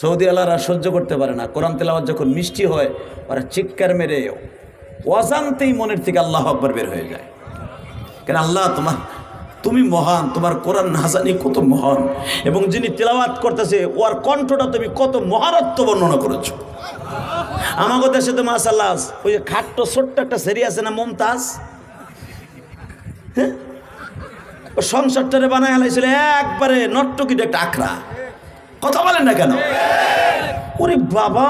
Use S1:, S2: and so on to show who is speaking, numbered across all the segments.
S1: Saudi আলারা সহ্য করতে পারে না। কোরআন তেলাওয়াত যখন মিষ্টি হয়, ওরা চিৎকার মেরে অজান্তেই মনের থেকে আল্লাহ আকবর বের হয়ে যায়। কেন আল্লাহ, তোমার, তুমি মহান, তোমার কোরআন না জানি কত মহান, এবং যিনি তেলাওয়াত করতেছে, ওর কণ্ঠটা তুমি কত মহারত্ব বর্ণনা করেছ। আমাকে দেশে তো মাসাল্লাহ ওই যে খাট্ট ছোট্ট একটা সেরি আছে না, মমতাজ? হ্যাঁ? সংসারটারে বানায় হালাইছিল একবারে নট্টকিটা একটা আখড়া। কথা বলেন না কেন? ওরে বাবা,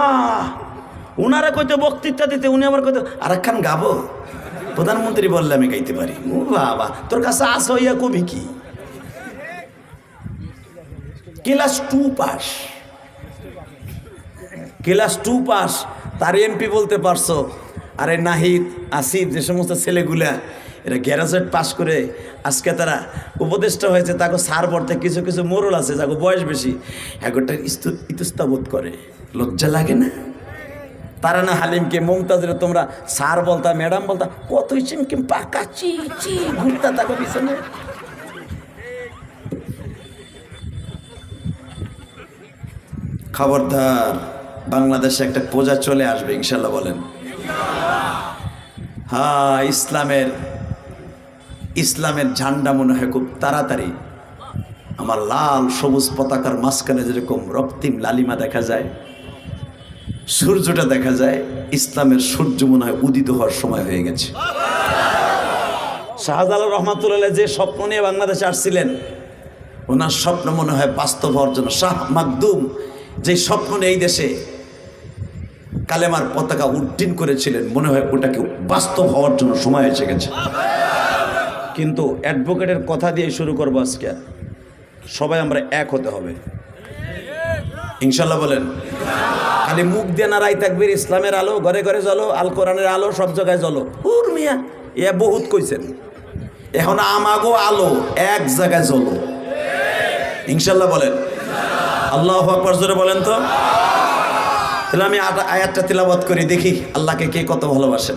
S1: উনারা কইতে বক্তৃতা দিতে, উনি আবার কইতে, আরেকখান গাবো। প্রধানমন্ত্রী বললে আমি গাইতে পারি। ও বাবা, তোর কাছে আস হইয়া কবি কি? Class two pass. Class two pass তার এমপি বলতে পারছ। আরে নাহিদ, আসিফ, যে সমস্ত ছেলেগুলা এরা গ্যারাজেট পাস করে আজকে তারা উপদেষ্টা হয়েছে, তাকে সার পড়তে কিছু কিছু মোরল আছে, যাকে বয়স বেশি। একটা ইতস্তাবোধ করে। লজ্জা লাগে না? তারা না হালিমকে মমতাজের তোমরা স্যার বলতা, ম্যাডাম বলতা, কত চিমকিম পাকা? চি চি, ঘুরতা তাকে পিছনে। খবরদার, বাংলাদেশে একটা পূজা চলে আসবে, ইনশাল্লাহ বলেন। হ্যাঁ ইসলামের ইসলামের ঝান্ডা মনে হয় খুব তাড়াতাড়ি। আমার লাল সবুজ পতাকার মাঝখানে যেরকম রক্তিম লালিমা দেখা যায়, সূর্যটা দেখা যায়, ইসলামের সূর্য মনে হয় উদিত হওয়ার সময় হয়ে গেছে। শাহজালাল রহমাতুল্লাহ যে স্বপ্ন নিয়ে বাংলাদেশে আসছিলেন, ওনার স্বপ্ন মনে হয় বাস্তব হওয়ার জন্য। শাহ মাকদুম যে স্বপ্ন নিয়ে এই দেশে কালেমার পতাকা উড্ডীন করেছিলেন, মনে হয় ওটাকে বাস্তব হওয়ার জন্য সময় এসে গেছে। কিন্তু অ্যাডভোকেটের কথা দিয়ে শুরু করব আজকে। সবাই আমরা এক হতে হবে। ইনশাল্লাহ বলেন। খালি মুখ দিয়ে নারাই থাকবে ইসলামের আলো, ঘরে ঘরে জ্বলো, আল কোরআনের আলো, সব জায়গায় জ্বলো। উর মিয়া, এ বহুত কইছেন। এখন আমাগো আলো এক জায়গায় জ্বলো। ইনশাল্লাহ বলেন। আল্লাহ আকবর জোরে বলেন তো। তাহলে আমি আয়াতটা তিলাবাত করি, দেখি আল্লাহকে কে কত ভালোবাসেন।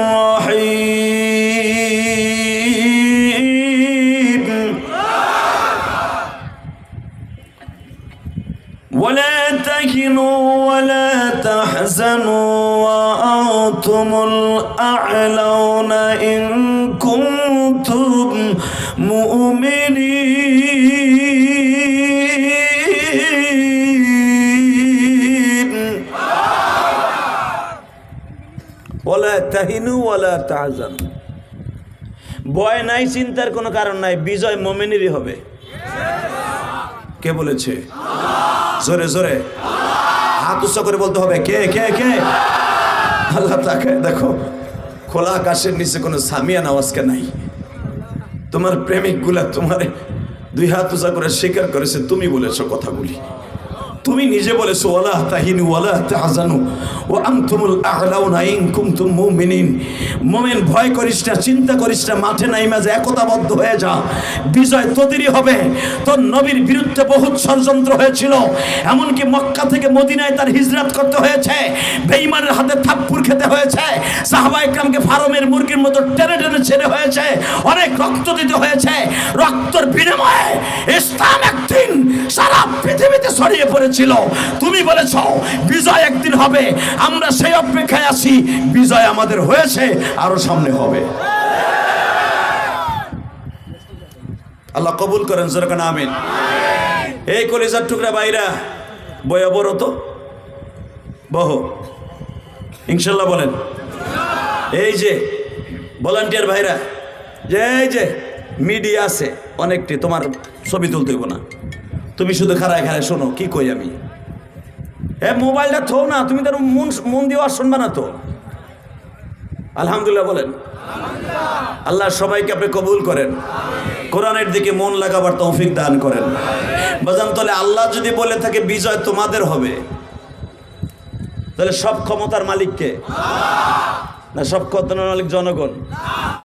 S1: ولا تهنوا ولا تحزنوا وأنتم الأعلون إن كنتم مؤمنين ولا تهنوا ولا تحزنوا ভয় নাই চিন্তার কোনো কারণ নাই বিজয় মোমেনেরই হবে কে বলেছে জোরে জোরে। হাত উচ্চ করে বলতে হবে, কে কে কে? আল্লাহ তাকে দেখো, খোলা আকাশের নিচে কোনো সামিয়া আওয়াজকে নাই। তোমার প্রেমিকগুলা তোমার দুই হাত উঁচা করে স্বীকার করেছে, তুমি বলেছ কথাগুলি। তুমি নিজে বলেছ, ওয়ালা ওয়ালা ও আনতুমুল আ'লাউনা ইন কুনতুম মুমিনিন। মুমিন, ভয় করিস না, চিন্তা করিস না, মাঠে নাই মাঝে একতাবদ্ধ হয়ে যা। বিজয় তোদেরই হবে। নবীর বিরুদ্ধে বহুত ষড়যন্ত্র হয়েছিল। এমনকি মক্কা থেকে মদিনায় তার হিজরত করতে হয়েছে। বেঈমানের হাতে থাপ্পুর খেতে হয়েছে। সাহাবা ইকরামকে ফার্মের মুরগির মতো টেনে টেনে ছেড়ে হয়েছে। অনেক রক্ত দিতে হয়েছে। রক্তর বিনিময়ে পৃথিবীতে ছড়িয়ে পড়েছিল। তুমি বলেছ, বিজয় একদিন হবে, আমরা সেই অপেক্ষায় আছি, বিজয় আমাদের হয়েছে, আরও সামনে হবে। আল্লাহ কবুল করেন জোরকান আমিন। এই কলিজার টুকরা বাইরা বয়া অবরত বহ। ইনশাল্লাহ বলেন। এই যে, ভলান্টিয়ার ভাইরা যে এই যে, মিডিয়া আছে, অনেকটি, তোমার ছবি তুলতে হইব না। তুমি শুধু খারায় খারায় শোনো, কি কই আমি? এ, মোবাইলটা থো না, তুমি তার মন মন দিয়ে আর শুনবা না তো। আলহামদুলিল্লাহ বলেন। আল্লাহ সবাইকে আপনি কবুল করেন। কোরআনের দিকে মন লাগাবার তৌফিক দান করেন। বাজান তাহলে আল্লাহ যদি বলে থাকে, বিজয় তোমাদের হবে। তাহলে সব ক্ষমতার মালিককে? না, সব ক্ষমতার মালিক জনগণ?